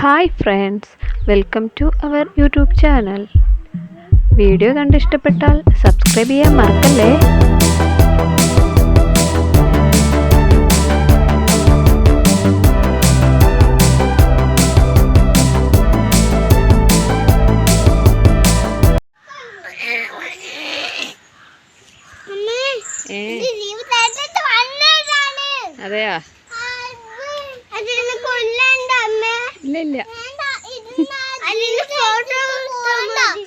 Hi friends welcome to our YouTube channel video കണ്ടിഷ്ടപ്പെട്ടാൽ subscribe ചെയ്യാൻ മറക്കല്ലേ?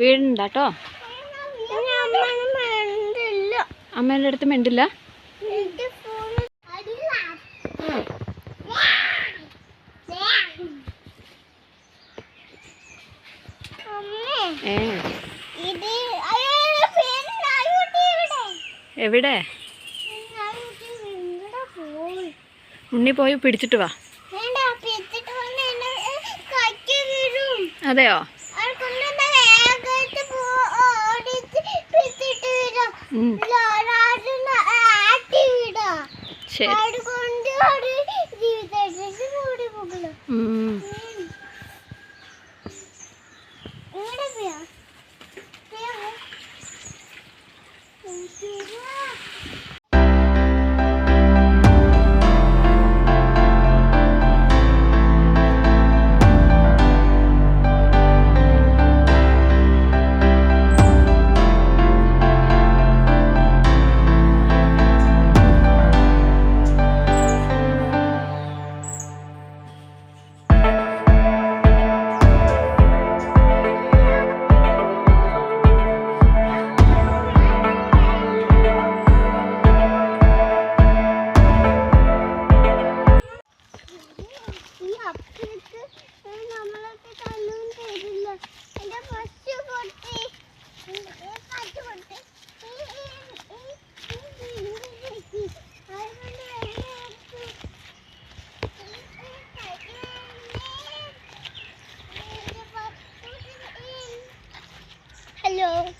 വീടുണ്ടാട്ടോ? അമ്മേന്റെ അടുത്ത് മിണ്ടില്ല? എവിടെ? ഉണ്ണി പോയി പിടിച്ചിട്ട് വാ. അതെയോ? சரி Hello,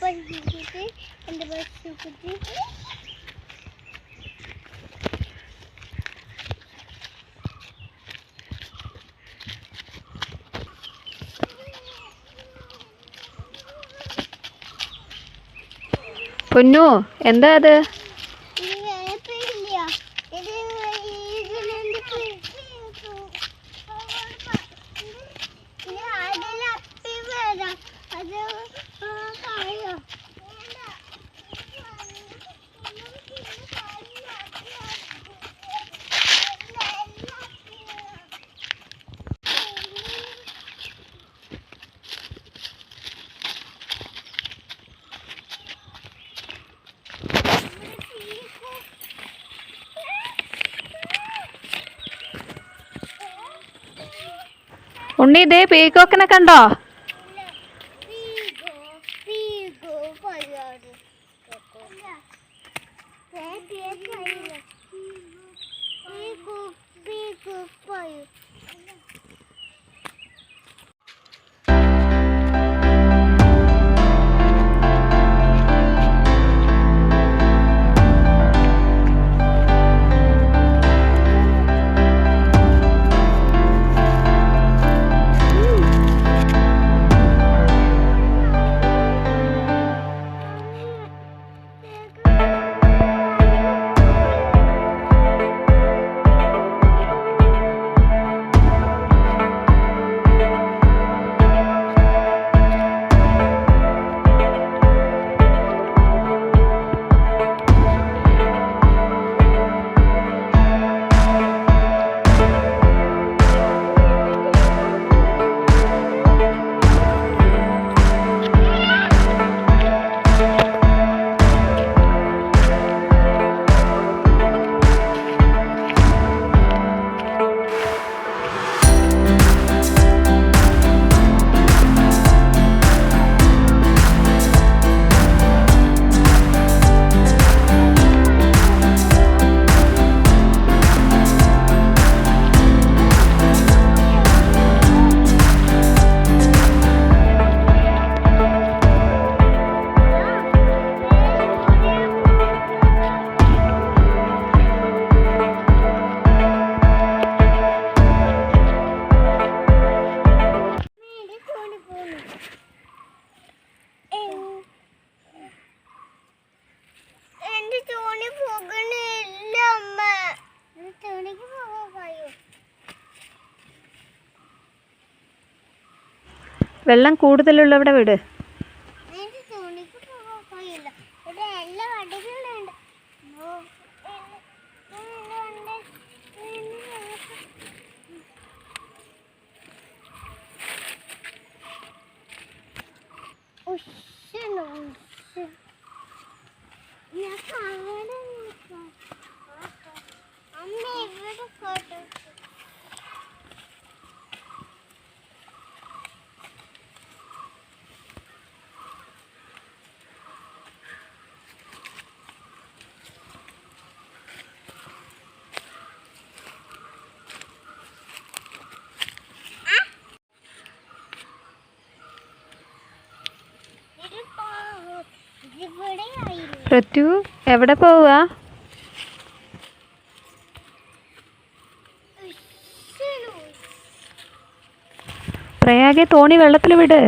and the first two. പൊന്നു എന്താ അത്? ഉണ്ണി ദേ പീക്കോക്കിനെ കണ്ടോ? വെള്ളം കൂടുതലുള്ളവിടെ വിട്. പ്രത്യു എവിടെ പോവുക? പ്രയാഗെ തോണി വെള്ളത്തിൽ വിട്.